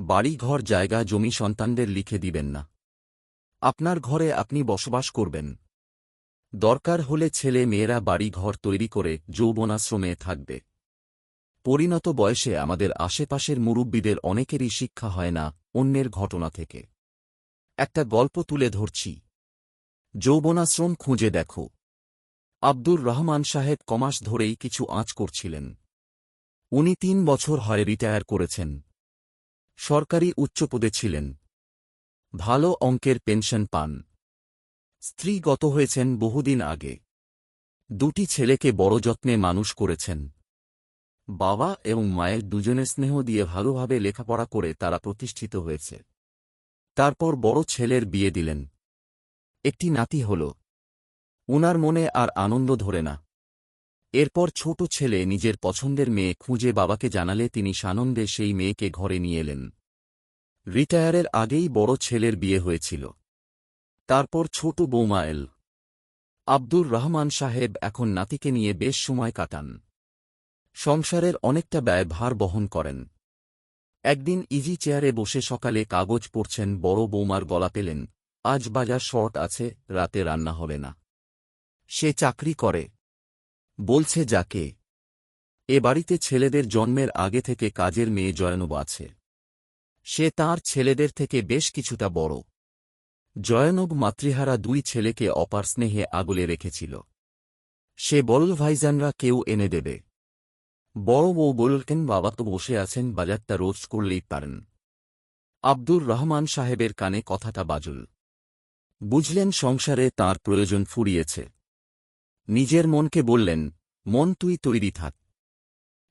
বাড়ি ঘর জায়গা জমি সন্তানদের লিখে দিবেন না। আপনার ঘরে আপনি বসবাস করবেন। দরকার হলে ছেলে মেয়েরা বাড়ি ঘর তৈরি করে যৌবনাশ্রমে থাকবে। পরিণত বয়সে আমাদের আশেপাশের মুরব্বীদের অনেকেরই শিক্ষা হয় না অন্যের ঘটনা থেকে। একটা গল্প তুলে ধরছি। যৌবনাশ্রম খুঁজে দেখো। আব্দুর রহমান সাহেব কমাস ধরেই কিছু আঁচ করছিলেন। উনি তিন বছর হয় রিটায়ার করেছেন। সরকারি উচ্চপদে ছিলেন। ভালো অঙ্কের পেনশন পান। স্ত্রী গত হয়েছেন বহুদিন আগে। দুটি ছেলেকে বড় যত্নে মানুষ করেছেন। বাবা এবং মায়ের দুজনের স্নেহ দিয়ে ভালোভাবে লেখাপড়া করে তারা প্রতিষ্ঠিত হয়েছে। তারপর বড় ছেলের বিয়ে দিলেন। একটি নাতি হল। উনার মনে আর আনন্দ ধরে না। এরপর ছোট ছেলে নিজের পছন্দের মেয়ে খুঁজে বাবাকে জানালে তিনি সানন্দে সেই মেয়েকে ঘরে নিয়ে এলেন। রিটায়ারের আগেই বড় ছেলের বিয়ে হয়েছিল। তারপর ছোট বৌমা এল। আব্দুর রহমান সাহেব এখন নাতিকে নিয়ে বেশ সময় কাটান। সংসারের অনেকটা ব্যয় ভার বহন করেন। একদিন ইজি চেয়ারে বসে সকালে কাগজ পড়ছেন বড় বৌমার গলা পেলেন। আজ বাজার শর্ট আছে, রাতে রান্না হবে না। সে চাকরি করে। বলছে যাকে, এ বাড়িতে ছেলেদের জন্মের আগে থেকে কাজের মেয়ে জয়নব আছে। সে তার ছেলেদের থেকে বেশ কিছুটা বড়। জয়নব মাতৃহারা দুই ছেলেকে অপার স্নেহে আগলে রেখেছিল। সে বলল ভাইজানরা কেউ এনে দেবে। বড় বউ বললেন, বাবা তো বসে আছেন, বাজারটা রোজ করলেই পারেন। আব্দুর রহমান সাহেবের কানে কথাটা বাজুল। বুঝলেন সংসারে তার প্রয়োজন ফুরিয়েছে। নিজের মনকে বললেন, মন তুই তৈরি থাক।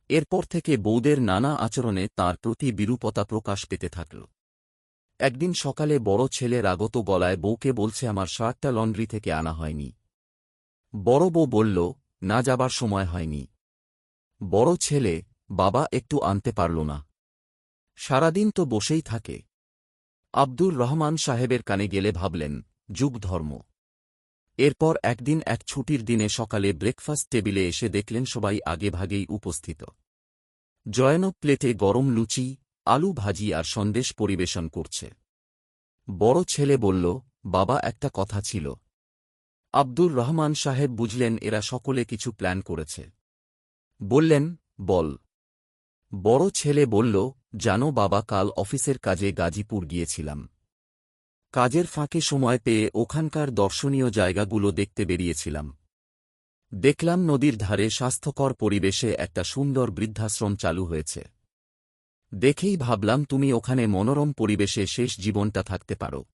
এরপর থেকে বৌদের নানা আচরণে তার প্রতি বিরূপতা প্রকাশ পেতে থাকল। একদিন সকালে বড় ছেলে রাগত গলায় বউকে বলছে, আমার শার্টটা লন্ড্রি থেকে আনা হয়নি। বড় বউ বলল, না যাবার সময় হয়নি। বড় ছেলে, বাবা, একটু আনতে পারল না। সারাদিন তো বসেই থাকে। আব্দুর রহমান সাহেবের কানে গেলে ভাবলেন যুগ ধর্ম এরপর একদিন এক ছুটির দিনে সকালে ব্রেকফাস্ট টেবিলে এসে দেখলেন সবাই আগেভাগেই উপস্থিত। জয়নব প্লেটে গরম লুচি, আলু ভাজি আর সন্দেশ পরিবেশন করছে। বড় ছেলে বলল, বাবা, একটা কথা ছিল। আব্দুর রহমান সাহেব বুঝলেন এরা সকলে কিছু প্ল্যান করেছে। বললেন, বল। বড় ছেলে বলল, জানো বাবা, কাল অফিসের কাজে গাজীপুর গিয়েছিলাম। কাজের ফাঁকে সময় পেয়ে ওখানকার দর্শনীয় জায়গাগুলো দেখতে বেরিয়েছিলাম। দেখলাম নদীর ধারে স্বাস্থ্যকর পরিবেশে একটা সুন্দর বৃদ্ধাশ্রম চালু হয়েছে। দেখেই ভাবলাম তুমি ওখানে মনোরম পরিবেশে শেষ জীবনটা থাকতে পারো।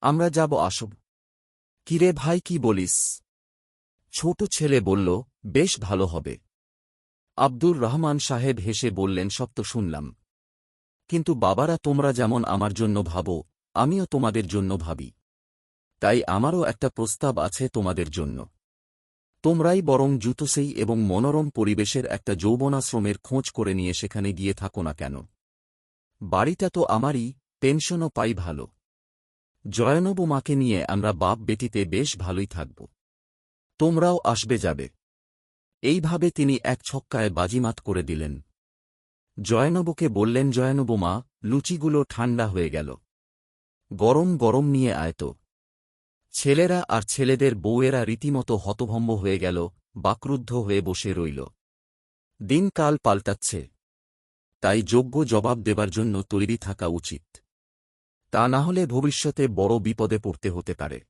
আমরা যাব আসব। কিরে ভাই, কি বলিস? ছোট ছেলে বলল, বেশ ভালো হবে। আব্দুর রহমান সাহেব হেসে বললেন, সব তো শুনলাম। কিন্তু বাবারা তোমরা যেমন আমার জন্য ভাবো আমিও তোমাদের জন্য ভাবি। তাই আমারও একটা প্রস্তাব আছে তোমাদের জন্য। তোমরাই বরং জুতোসেই এবং মনোরম পরিবেশের একটা যৌবনাশ্রমের খোঁজ করে নিয়ে সেখানে গিয়ে থাকো না কেন। বাড়িটা তো আমারই, পেনশনও পাই ভালো। জয়নব মাকে নিয়ে আমরা বাপ বেটিতে বেশ ভালোই থাকব। তোমরাও আসবে যাবে। এইভাবে তিনি এক ছক্কায় বাজিমাত করে দিলেন। জয়নবকে বললেন জয়নব মা লুচিগুলো ঠান্ডা হয়ে গেল। গরম গরম নিয়ে আয়ত। ছেলেরা আর ছেলেদের বউয়েরা রীতিমতো হতভম্ব হয়ে গেল, বাক্রুদ্ধ হয়ে বসে রইল। দিনকাল পাল্টাচ্ছে। তাই যোগ্য জবাব দেবার জন্য তৈরি থাকা উচিত। তা না হলে ভবিষ্যতে বড় বিপদে পড়তে হতে পারে।